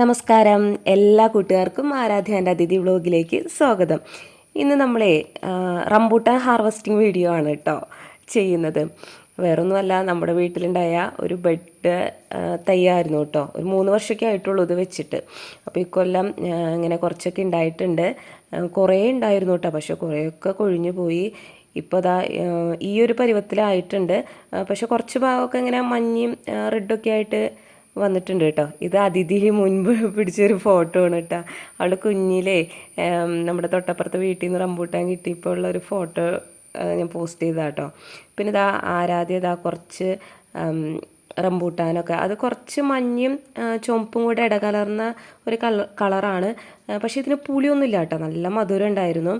നമസ്കാരം. എല്ലാ കൂട്ടുകാർക്കും ആരാധ്യാന്റെ അതിഥി വ്ലോഗിലേക്ക് സ്വാഗതം. ഇന്ന് നമ്മളെ റംബൂട്ടാൻ ഹാർവസ്റ്റിംഗ് വീഡിയോ ആണ് കേട്ടോ ചെയ്യുന്നത്. വേറൊന്നുമല്ല നമ്മുടെ വീട്ടിലുണ്ടായ ഒരു ബെഡ് തയ്യായിരുന്നു കേട്ടോ ഒരു മൂന്ന് വർഷമൊക്കെ ആയിട്ടുള്ളൂ ഇത് വെച്ചിട്ട്. അപ്പോൾ ഇക്കൊല്ലം ഇങ്ങനെ കുറച്ചൊക്കെ ഉണ്ടായിട്ടുണ്ട്. കുറേ ഉണ്ടായിരുന്നു കേട്ടോ പക്ഷേ കുറേയൊക്കെ കൊഴിഞ്ഞു പോയി. ഇപ്പോൾ അതാ ഈ ഒരു പരുവത്തിലായിട്ടുണ്ട്. പക്ഷെ കുറച്ച് ഭാഗമൊക്കെ ഇങ്ങനെ മഞ്ഞയും റെഡൊക്കെ ആയിട്ട് വന്നിട്ടുണ്ട് കേട്ടോ. ഇത് അതിഥി മുൻപ് പിടിച്ചൊരു ഫോട്ടോ ആണ് കേട്ടോ. അവൾ കുഞ്ഞിലെ നമ്മുടെ തൊട്ടപ്പുറത്തെ വീട്ടിൽ നിന്ന് റംബൂട്ടാൻ കിട്ടിയപ്പോൾ ഉള്ള ഒരു ഫോട്ടോ ഞാൻ പോസ്റ്റ് ചെയ്താ കേട്ടോ. പിന്നെ ഇതാ ആരാധ്യ ഇതാ കുറച്ച് റംബൂട്ടാനൊക്കെ. അത് കുറച്ച് മഞ്ഞയും ചുമപ്പും കൂടെ ഇടകലർന്ന ഒരു കള കളറാണ് പക്ഷെ ഇതിന് പുളിയൊന്നുമില്ല കേട്ടോ. നല്ല മധുരം ഉണ്ടായിരുന്നു.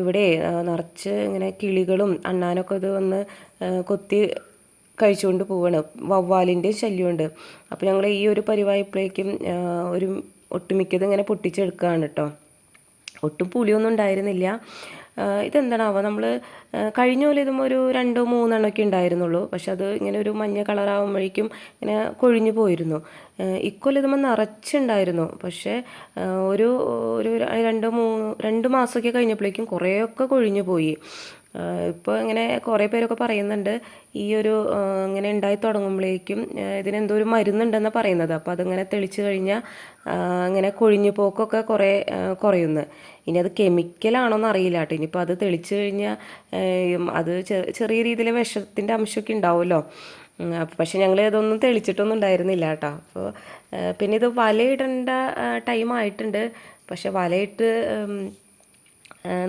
ഇവിടെ നിറച്ച് ഇങ്ങനെ കിളികളും അണ്ണാനൊക്കെ ഇത് വന്ന് കൊത്തി കഴിച്ചുകൊണ്ട് പോവാണ്. വവ്വാലിന്റെ ശല്യമുണ്ട്. അപ്പോൾ ഞങ്ങൾ ഈ ഒരു പരിവായപ്പോഴേക്കും ഒരു ഒട്ടുമിക്കത് ഇങ്ങനെ പൊട്ടിച്ചെടുക്കുകയാണ് കേട്ടോ ഒട്ടും പുളിയൊന്നും ഉണ്ടായിരുന്നില്ല. ഇതെന്താണാവോ നമ്മൾ കഴിഞ്ഞ പോലെ ഇതും ഒരു രണ്ടോ മൂന്നെണ്ണമൊക്കെ ഉണ്ടായിരുന്നുള്ളൂ. പക്ഷെ അത് ഇങ്ങനെ ഒരു മഞ്ഞ കളറാകുമ്പോഴേക്കും ഇങ്ങനെ കൊഴിഞ്ഞു പോയിരുന്നു. ഇക്കൊല്ലം ഇതുമ്പോൾ നിറച്ചുണ്ടായിരുന്നു. പക്ഷേ ഒരു ഒരു രണ്ടോ മൂന്ന് രണ്ട് മാസമൊക്കെ കഴിഞ്ഞപ്പോഴേക്കും കുറേയൊക്കെ കൊഴിഞ്ഞു പോയി. ഇപ്പോൾ ഇങ്ങനെ കുറേ പേരൊക്കെ പറയുന്നുണ്ട് ഈ ഒരു ഇങ്ങനെ ഉണ്ടായി തുടങ്ങുമ്പോഴേക്കും ഇതിനെന്തോ ഒരു മരുന്നുണ്ടെന്ന് പറയുന്നത്. അപ്പോൾ അതിങ്ങനെ തെളിച്ച് കഴിഞ്ഞാൽ അങ്ങനെ കൊഴിഞ്ഞു പോക്കൊക്കെ കുറേ കുറയുന്നു. ഇനി അത് കെമിക്കലാണോന്ന് അറിയില്ല കേട്ടോ. ഇനിയിപ്പോൾ അത് തെളിച്ച് കഴിഞ്ഞാൽ അത് ചെറിയ രീതിയിൽ വിഷത്തിന്റെ അംശമൊക്കെ ഉണ്ടാവുമല്ലോ പക്ഷേ ഞങ്ങൾ ഇതൊന്നും തെളിച്ചിട്ടൊന്നും ഉണ്ടായിരുന്നില്ല കേട്ടോ. അപ്പോൾ പിന്നെ ഇത് വലയിടേണ്ട ടൈം ആയിട്ടുണ്ട്. പക്ഷെ വലയിട്ട്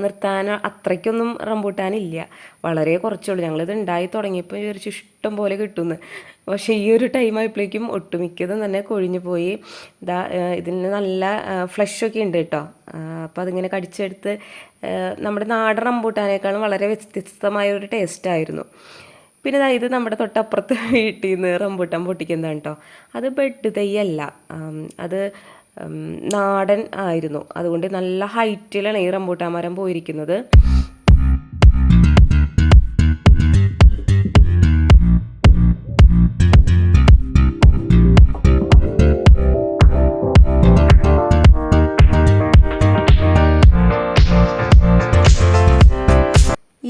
നിർത്താൻ അത്രയ്ക്കൊന്നും റംബൂട്ടാനില്ല. വളരെ കുറച്ചുള്ളൂ. ഞങ്ങളിത് ഉണ്ടായി തുടങ്ങിയപ്പോൾ വിചാരിച്ചു ഇഷ്ടം പോലെ കിട്ടുന്നു. പക്ഷേ ഈ ഒരു ടൈം ആയപ്പോഴേക്കും ഒട്ടുമിക്കതും തന്നെ കൊഴിഞ്ഞു പോയി. ഇതാ ഇതിന് നല്ല ഫ്ലഷൊക്കെ ഉണ്ട് കേട്ടോ. അപ്പോൾ അതിങ്ങനെ കടിച്ചെടുത്ത് നമ്മുടെ നാടൻ റംബൂട്ടാനേക്കാളും വളരെ വ്യത്യസ്തമായ ഒരു ടേസ്റ്റായിരുന്നു പിന്നെ ദാ ഇത് നമ്മുടെ തൊട്ടപ്പുറത്ത് വീട്ടിൽ നിന്ന് റംബൂട്ടാൻ പൊട്ടിക്കുന്നതാണ് കേട്ടോ. അത് ബെഡ് തൈയല്ല. അത് നാടൻ ആയിരുന്നു. അതുകൊണ്ട് നല്ല ഹൈറ്റിലാണ് ഈ റംബൂട്ടാൻ മരം പോയിരിക്കുന്നത്.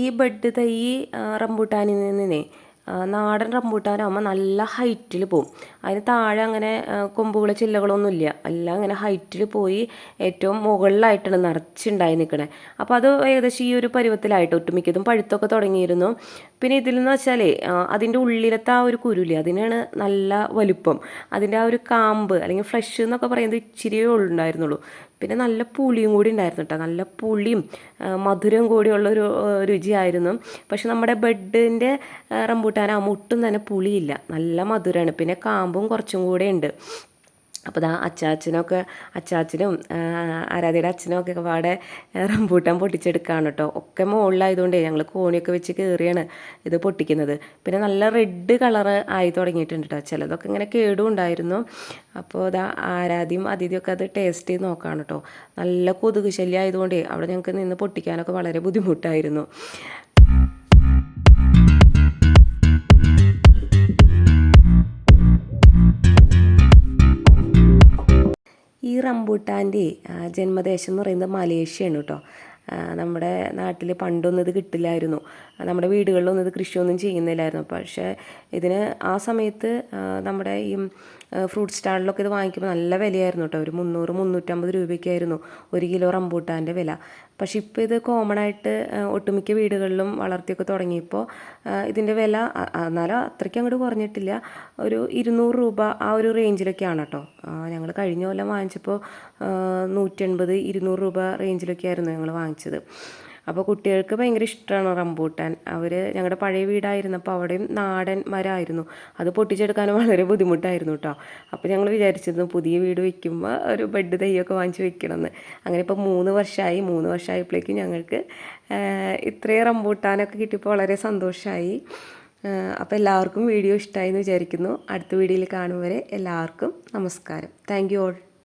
ഈ ബഡ് തൈ റംബൂട്ടാനിൽ നിന്നേ നാടൻ റംബൂട്ടാനാകുമ്പോൾ നല്ല ഹൈറ്റിൽ പോവും. അതിന് താഴെ അങ്ങനെ കൊമ്പുകൾ ചില്ലകളൊന്നുമില്ല എല്ലാം അങ്ങനെ ഹൈറ്റിൽ പോയി ഏറ്റവും മുകളിലായിട്ടാണ് നിറച്ചുണ്ടായി നിൽക്കണേ അപ്പോൾ അത് ഏകദേശം ഈ ഒരു പരുവത്തിലായിട്ട് ഒട്ടുമിക്കതും പഴുത്തൊക്കെ തുടങ്ങിയിരുന്നു. പിന്നെ ഇതിൽ നിന്ന് വെച്ചാലേ അതിന്റെ ഉള്ളിലത്തെ ആ ഒരു കുരുലി അതിനാണ് നല്ല വലുപ്പം. അതിന്റെ ആ ഒരു കാമ്പ് അല്ലെങ്കിൽ ഫ്ലഷ് എന്നൊക്കെ പറയുന്നത് ഇച്ചിരിയേ ഉള്ളുണ്ടായിരുന്നുള്ളൂ പിന്നെ നല്ല പുളിയും കൂടി ഉണ്ടായിരുന്നു കേട്ടോ നല്ല പുളിയും മധുരം മധുരവും കൂടിയുള്ളൊരു രുചിയായിരുന്നു. പക്ഷെ നമ്മുടെ ബെഡിന്റെ റംബൂട്ടാൻ ആ ഒട്ടും തന്നെ പുളിയില്ല. നല്ല മധുരമാണ് പിന്നെ കാമ്പും കുറച്ചും കൂടെ ഉണ്ട്. അപ്പോൾ ദാ അച്ചാച്ചനൊക്കെ അച്ചാച്ചനും ആരാധിയുടെ അച്ഛനും ഒക്കെ പാടെ റംബൂട്ടാൻ പൊട്ടിച്ചെടുക്കുകയാണ് കേട്ടോ. ഒക്കെ മുകളിലായതുകൊണ്ടേ ഞങ്ങൾ കോണിയൊക്കെ വെച്ച് കയറിയാണ് ഇത് പൊട്ടിക്കുന്നത്. പിന്നെ നല്ല റെഡ് കളറ് ആയി തുടങ്ങിയിട്ടുണ്ട് കേട്ടോ. ചിലതൊക്കെ ഇങ്ങനെ കേടും ഉണ്ടായിരുന്നു. അപ്പോൾ ഇതാ ആരാധ്യം അതിഥിയൊക്കെ അത് ടേസ്റ്റ് ചെയ്ത് നോക്കുകയാണ് കേട്ടോ. നല്ല കൊതുക് ശല്യം ആയതുകൊണ്ടേ അവിടെ ഞങ്ങൾക്ക് നിന്ന് പൊട്ടിക്കാനൊക്കെ വളരെ ബുദ്ധിമുട്ടായിരുന്നു. റംബൂട്ടാന്റെ ജന്മദേശം എന്ന് പറയുന്നത് മലേഷ്യയാണ് കേട്ടോ. നമ്മുടെ നാട്ടിൽ പണ്ടൊന്നും ഇത് കിട്ടില്ലായിരുന്നു. നമ്മുടെ വീടുകളിലൊന്നും ഇത് കൃഷിയൊന്നും ചെയ്യുന്നില്ലായിരുന്നു. പക്ഷേ ഇതിന് ആ സമയത്ത് നമ്മുടെ ഈ ഫ്രൂട്ട് സ്റ്റാളിലൊക്കെ ഇത് വാങ്ങിക്കുമ്പോൾ നല്ല വിലയായിരുന്നു കേട്ടോ ഒരു മുന്നൂറ് മുന്നൂറ്റമ്പത് രൂപയ്ക്കായിരുന്നു ഒരു കിലോ റംബൂട്ടാന്റെ വില. പക്ഷെ ഇപ്പോൾ ഇത് കോമൺ ആയിട്ട് ഒട്ടുമിക്ക വീടുകളിലും വളർത്തിയൊക്കെ തുടങ്ങിയപ്പോൾ ഇതിന്റെ വില എന്നാലും അത്രയ്ക്ക് അങ്ങോട്ട് കുറഞ്ഞിട്ടില്ല. ഒരു ഇരുന്നൂറ് രൂപ ആ ഒരു റേഞ്ചിലൊക്കെയാണ് കേട്ടോ ഞങ്ങൾ കഴിഞ്ഞ കൊല്ലം വാങ്ങിച്ചപ്പോൾ നൂറ്റൻപത് ഇരുന്നൂറ് രൂപ റേഞ്ചിലൊക്കെ ആയിരുന്നു ഞങ്ങൾ വാങ്ങിച്ചത്. അപ്പോൾ കുട്ടികൾക്ക് ഭയങ്കര ഇഷ്ടമാണ് റംബൂട്ടാൻ. അവർ ഞങ്ങളുടെ പഴയ വീടായിരുന്നപ്പോൾ അവിടെയും നാടൻ മരമായിരുന്നു അത് പൊട്ടിച്ചെടുക്കാൻ വളരെ ബുദ്ധിമുട്ടായിരുന്നു കേട്ടോ അപ്പോൾ ഞങ്ങൾ വിചാരിച്ചിരുന്നു പുതിയ വീട് വയ്ക്കുമ്പോൾ ഒരു ബെഡ് തൈയൊക്കെ വാങ്ങിച്ച് വെക്കണമെന്ന് അങ്ങനെ ഇപ്പോൾ മൂന്ന് വർഷമായി മൂന്ന് വർഷമായപ്പോഴേക്കും ഞങ്ങൾക്ക് ഇത്രയും റംബൂട്ടാനൊക്കെ കിട്ടിയപ്പോൾ വളരെ സന്തോഷമായി അപ്പോൾ എല്ലാവർക്കും വീഡിയോ ഇഷ്ടമായി എന്ന് വിചാരിക്കുന്നു. അടുത്ത വീഡിയോയിൽ കാണും വരെ എല്ലാവർക്കും നമസ്കാരം. Thank you all.